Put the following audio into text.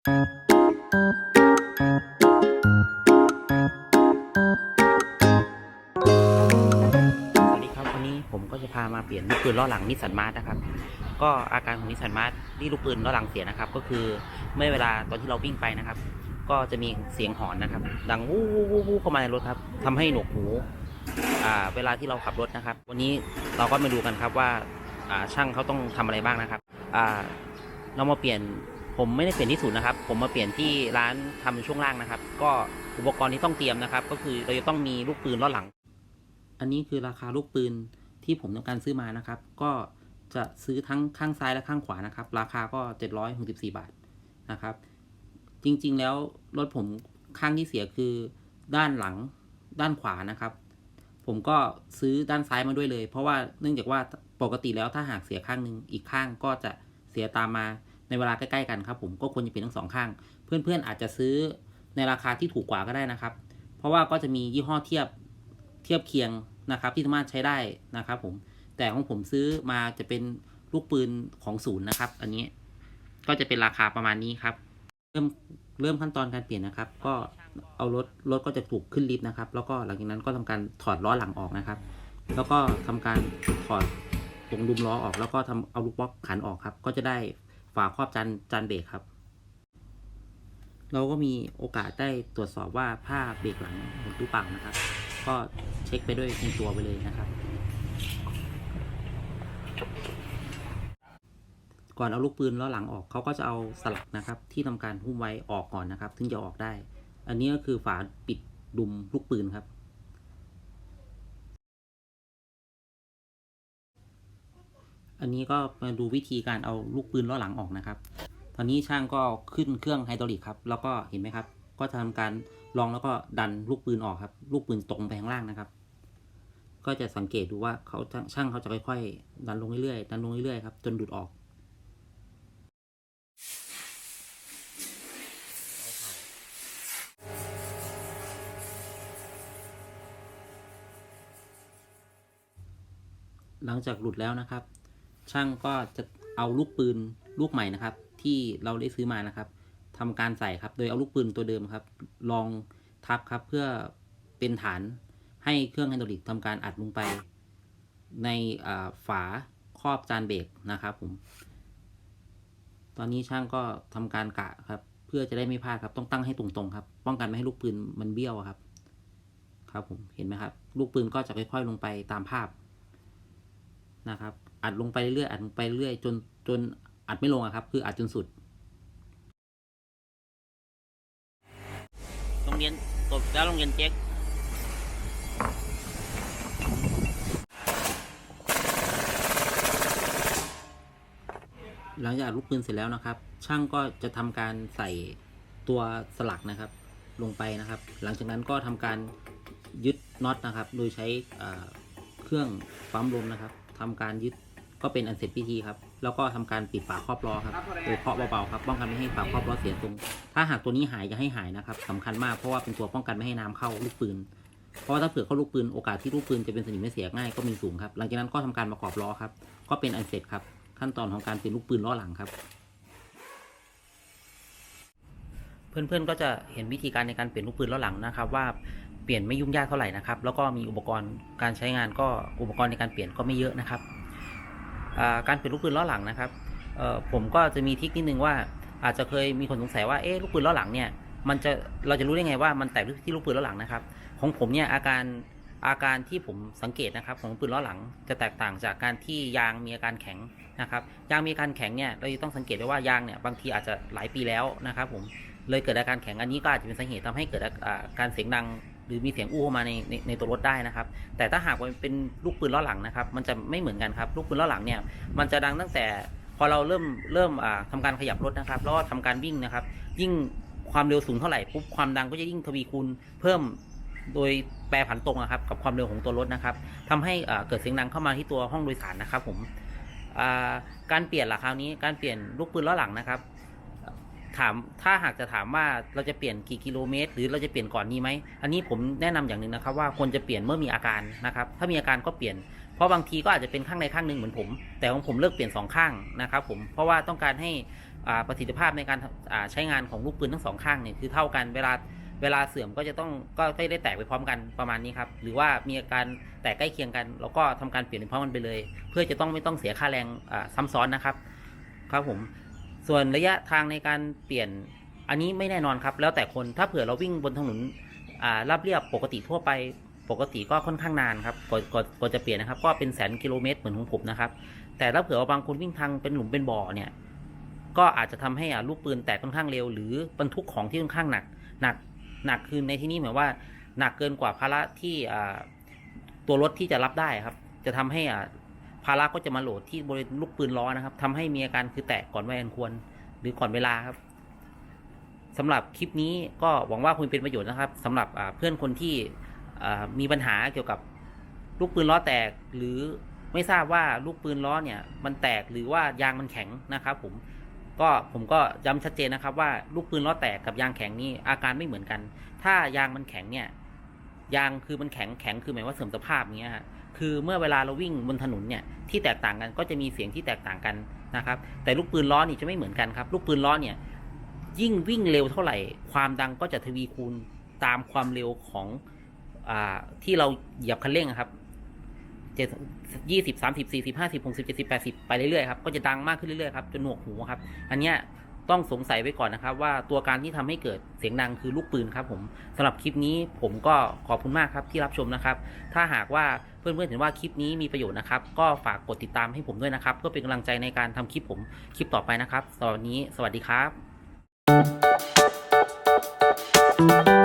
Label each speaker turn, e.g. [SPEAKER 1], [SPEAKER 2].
[SPEAKER 1] สวัสดีครับวันนี้ผมก็จะพามาเปลี่ยนลูกปืนล้อหลังนิสสันมาร์นะครับ ก็อาการของนิสสันมาร์ที่ลูกปืนล้อหลังเสียนะครับ ก็คือเมื่อเวลาตอนที่เราวิ่งไปนะครับ ก็จะมีเสียงหอนนะครับ ดังวู้วู้วู้วู้เข้ามาในรถครับทำให้หนวกหูอ่าเวลาที่เราขับรถนะครับ วันนี้เราก็มาดูกันครับว่าอ่าช่างเขาต้องทำอะไรบ้างนะครับอ่าเรามาเปลี่ยน ผมไม่ได้เปลี่ยนที่ศูนย์นะครับ ผมมาเปลี่ยนที่ร้านทำช่วงล่างนะครับ ก็อุปกรณ์ที่ต้องเตรียมนะครับ ก็คือเราจะต้องมีลูกปืนล้อหลัง อันนี้คือราคาลูกปืนที่ผมต้องการซื้อมานะครับ ก็จะซื้อทั้งข้างซ้ายและข้างขวานะครับ ราคาก็ 764 บาทนะครับ จริงๆแล้วรถผมข้างที่เสียคือด้านหลังด้านขวานะครับ ผมก็ซื้อด้านซ้ายมาด้วยเลย เพราะว่าเนื่องจากว่าปกติแล้วถ้าหากเสียข้างหนึ่งอีกข้างก็จะเสียตามมา ในเวลาใกล้ๆกันครับผมก็ควรจะเปลี่ยนทั้งสองข้าง เพื่อนๆอาจจะซื้อในราคาที่ถูกกว่าก็ได้นะครับ เพราะว่าก็จะมียี่ห้อเทียบเทียบเคียงนะครับที่สามารถใช้ได้นะครับผมแต่ของผมซื้อมาจะเป็นลูกปืนของศูนย์นะครับ อันนี้ก็จะเป็นราคาประมาณนี้ครับ เริ่มเริ่มขั้นตอนการเปลี่ยนนะครับ ก็เอารถรถก็จะถูกขึ้นลิฟต์นะครับ แล้วก็หลังจากนั้นก็ทำการถอดล้อหลังออกนะครับ แล้วก็ทำการถอดตรงดุมล้อออก แล้วก็ทำเอาลูกบล็อกขันออกครับ ก็จะได้ ฝาครอบจานจานเบรกครับ เราก็มีโอกาสได้ตรวจสอบว่าผ้าเบรกหลังหมดหรือเปล่านะครับ ก็เช็คไปด้วยในตัวไปเลยนะครับ ก่อนเอาลูกปืนล้อหลังออกเขาก็จะเอาสลักนะครับ ที่ทำการหุ้มไว้ออกก่อนนะครับ ถึงจะออกได้ อันนี้ก็คือฝาปิดดุมลูกปืนครับ อันนี้ก็มาดูวิธีการเอาลูกปืนล้อหลังออกนะครับ ตอนนี้ช่างก็ขึ้นเครื่องไฮดรอลิกครับ แล้วก็เห็นไหมครับ ก็จะทำการลองแล้วก็ดันลูกปืนออกครับ ลูกปืนตรงไปข้างล่างนะครับ ก็จะสังเกตดูว่าเขาช่างเขาจะค่อยๆ ดันลงเรื่อยๆ ดันลงเรื่อยๆครับ จนดูดออกหลังจากหลุดแล้วนะครับ ช่างก็จะเอาลูกปืนลูกใหม่นะครับ ที่เราได้ซื้อมานะครับทำการใส่ครับ โดยเอาลูกปืนตัวเดิมครับ ลองทับครับเพื่อเป็นฐานให้เครื่องไฮดรอลิกทำการอัดลงไป ในฝาครอบจานเบรกนะครับผม ตอนนี้ช่างก็ทำการกะครับ เพื่อจะได้ไม่พลาดครับ ต้องตั้งให้ตรงๆครับ ป้องกันไม่ให้ลูกปืนมันเบี้ยวครับ ครับผมเห็นไหมครับ ลูกปืนก็จะค่อยๆลงไปตามภาพนะครับ อัดลงไปเรื่อยๆอัดลงไปเรื่อยๆจนจนอัดไม่ลงอะครับ คืออัดจนสุดโรงเรียนจบแล้วโรงเรียนเจ๊กหลังจากอัดลูกปืนเสร็จแล้วนะครับ ช่างก็จะทำการใส่ตัวสลักนะครับ ลงไปนะครับ หลังจากนั้นก็ทำการยึดน็อตนะครับ โดยใช้อ่าเครื่องปั๊มลมนะครับทำการยึด ก็เป็นอันเสร็จพิธีครับ แล้วก็ทำการปิดฝาครอบล้อครับโดยเคาะเบาๆครับ ป้องกันไม่ให้ฝาครอบล้อเสียทรง ถ้าหากตัวนี้หายจะให้หายนะครับสำคัญมากเพราะว่าเป็นตัวป้องกันไม่ให้น้ำเข้าลูกปืน เพราะว่าถ้าเผื่อเข้าลูกปืนโอกาสที่ลูกปืนจะเป็นสนิมไม่เสียง่ายก็มีสูงครับ หลังจากนั้นก็ทำการประกอบล้อครับ ก็เป็นอันเสร็จครับ ขั้นตอนของการเปลี่ยนลูกปืนล้อหลังครับ เพื่อนๆก็จะเห็นวิธีการในการเปลี่ยนลูกปืนล้อหลังนะครับ ว่าเปลี่ยนไม่ยุ่งยากเท่าไหร่นะครับ แล้วก็มีอุปกรณ์การใช้งานก็อุปกรณ์ในการเปลี่ยนก็ไม่เยอะนะครับ การเปลี่ยนลูกปืนล้อหลังนะครับผมก็จะมีทิคนิดนึงว่าอาจจะเคยมีคนสงสัยว่าเอ๊ะลูกปืนล้อหลังเนี่ยมันจะเราจะรู้ได้ไงว่ามันแตกที่ลูกปืนล้อหลังนะครับ ของผมเนี่ยอาการอาการที่ผมสังเกตนะครับ ของปืนล้อหลังจะแตกต่างจากการที่ยางมีอาการแข็งนะครับยางมีอาการแข็งเนี่ยเราจะต้องสังเกตได้ว่ายางเนี่ยบางทีอาจจะหลายปีแล้วนะครับ ผมเลยเกิดอาการแข็งอันนี้ก็อาจจะเป็นสาเหตุทำให้เกิดการเสียงดัง หรือมีเสียงอู้เข้ามาในในในตัวรถได้นะครับ แต่ถ้าหากว่าเป็นลูกปืนล้อหลังนะครับ มันจะไม่เหมือนกันครับ ลูกปืนล้อหลังเนี่ย มันจะดังตั้งแต่พอเราเริ่มเริ่มอ่าทำการขยับรถนะครับแล้วก็ทำการวิ่งนะครับ ยิ่งความเร็วสูงเท่าไหร่ปุ๊บความดังก็จะยิ่งทวีคูณเพิ่มโดยแปรผันตรงนะครับกับความเร็วของตัวรถนะครับทำให้เกิดเสียงดังเข้ามาที่ตัวห้องโดยสารนะครับผมการเปลี่ยนล่ะคราวนี้การเปลี่ยนลูกปืนล้อหลังนะครับ ถามถ้าหากจะถามว่าเราจะเปลี่ยนกี่กิโลเมตร หรือเราจะเปลี่ยนก่อนนี้ไหมอันนี้ผมแนะนำอย่างหนึ่งนะครับว่าควรจะเปลี่ยนเมื่อมีอาการนะครับถ้ามีอาการก็เปลี่ยน เพราะบางทีก็อาจจะเป็นข้างใดข้างหนึ่งเหมือนผม แต่ของผมเลิกเปลี่ยนสองข้างนะครับผมเพราะว่าต้องการให้อ่าประสิทธิภาพในการใช้งานของลูกปืนทั้งสองข้างเนี่ยคือเท่ากันเวลาเวลาเสื่อมก็จะต้องก็ไม่ได้แตกไปพร้อมกันประมาณนี้ครับหรือว่ามีอาการแตกใกล้เคียงกันเราก็ทำการเปลี่ยนพร้อมกันไปเลย เพื่อจะต้องไม่ต้องเสียค่าแรงซ้ำซ้อนนะครับ ครับผม ส่วนระยะทางในการเปลี่ยนอันนี้ไม่แน่นอนครับ แล้วแต่คนถ้าเผื่อเราวิ่งบนถนนราบเรียบปกติทั่วไปปกติก็ค่อนข้างนานครับกว่ากว่ากว่าจะเปลี่ยนนะครับ ก็เป็นแสนกิโลเมตรเหมือนของผมนะครับ แต่ถ้าเผื่อว่าบางคนวิ่งทางเป็นหลุมเป็นบ่อเนี่ย ก็อาจจะทำให้อ่าลูกปืนแตกค่อนข้างเร็ว หรือบรรทุกของที่ค่อนข้างหนัก หนักหนักคือในที่นี้หมายว่าหนักเกินกว่าภาระที่ตัวรถที่จะรับได้ครับ จะทำให้อ่า ภาระก็จะมาโหลดที่บริเวณลูกปืนล้อนะครับทำให้มีอาการคือแตกก่อนวัยอันควร หรือก่อนเวลาครับสำหรับคลิปนี้ก็หวังว่าคงเป็นประโยชน์นะครับสำหรับเพื่อนคนที่มีปัญหาเกี่ยวกับลูกปืนล้อแตกหรือไม่ทราบว่าลูกปืนล้อเนี่ยมันแตกหรือว่ายางมันแข็งนะครับ ผมก็ผมก็ย้ำชัดเจนนะครับว่าลูกปืนล้อแตกกับยางแข็งนี่อาการไม่เหมือนกัน ถ้ายางมันแข็งเนี่ยยางคือมันแข็งแข็งคือหมายว่าเสื่อมสภาพเงี้ยฮะ คือเมื่อเวลาเราวิ่งบนถนนเนี่ยที่แตกต่างกันก็จะมีเสียงที่แตกต่างกันนะครับ แต่ลูกปืนล้อนี่จะไม่เหมือนกันครับ ลูกปืนล้อเนี่ยยิ่งวิ่งเร็วเท่าไหร่ ความดังก็จะทวีคูณตามความเร็วของอที่เราเหยียบคันเร่งครับเจ็ดยี่สิบสามสิบสี่สิบห้าสิบหกสิบเจ็ดสิบแปดสิบไปเรื่อยๆครับก็จะดังมากขึ้นเรื่อยๆครับจนหนวกหูครับ อันเนี้ย ต้องสงสัยไว้ก่อนนะครับ ว่าตัวการที่ทำให้เกิดเสียงดังคือลูกปืนครับผมสำหรับคลิปนี้ผมก็ขอบคุณมากครับที่รับชมนะครับ ถ้าหากว่าเพื่อนๆเห็นว่าคลิปนี้มีประโยชน์นะครับ ก็ฝากกดติดตามให้ผมด้วยนะครับ เพื่อเป็นกำลังใจในการทำคลิปผมคลิปต่อไปนะครับสำหรับนนี้ สวัสดีครับ